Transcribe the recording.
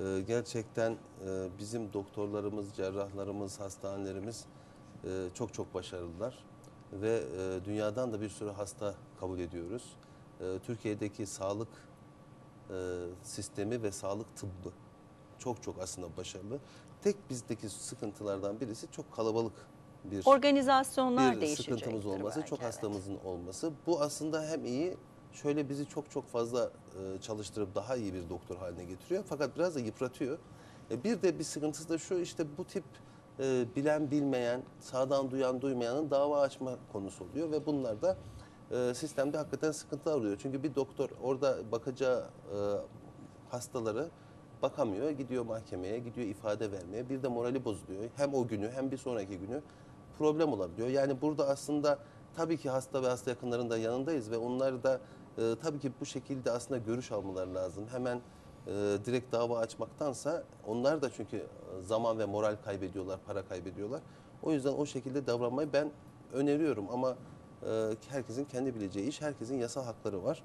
e, gerçekten e, bizim doktorlarımız, cerrahlarımız, hastanelerimiz e, çok çok başarılılar ve e, dünyadan da bir sürü hasta kabul ediyoruz. E, Türkiye'deki sağlık e, sistemi ve sağlık tıbbı çok çok aslında başarılı. Tek bizdeki sıkıntılardan birisi çok kalabalık bir Organizasyonlar bir sıkıntımız olması, belki, çok evet. hastamızın olması. Bu aslında hem iyi, şöyle bizi çok çok fazla e, çalıştırıp daha iyi bir doktor haline getiriyor. Fakat biraz da yıpratıyor. E, bir de bir sıkıntısı da şu, işte bu tip e, bilen bilmeyen, sağdan duyan duymayanın dava açma konusu oluyor ve bunlar da sistemde hakikaten sıkıntılar oluyor. Çünkü bir doktor orada bakacağı hastaları bakamıyor, gidiyor mahkemeye, gidiyor ifade vermeye. Bir de morali bozuluyor. Hem o günü hem bir sonraki günü problem olabiliyor. Yani burada aslında tabii ki hasta ve hasta yakınların da yanındayız ve onlar da e, tabii ki bu şekilde aslında görüş almaları lazım. Hemen e, direkt dava açmaktansa onlar da çünkü e, zaman ve moral kaybediyorlar, para kaybediyorlar. O yüzden o şekilde davranmayı ben öneriyorum ama e, herkesin kendi bileceği iş, herkesin yasal hakları var.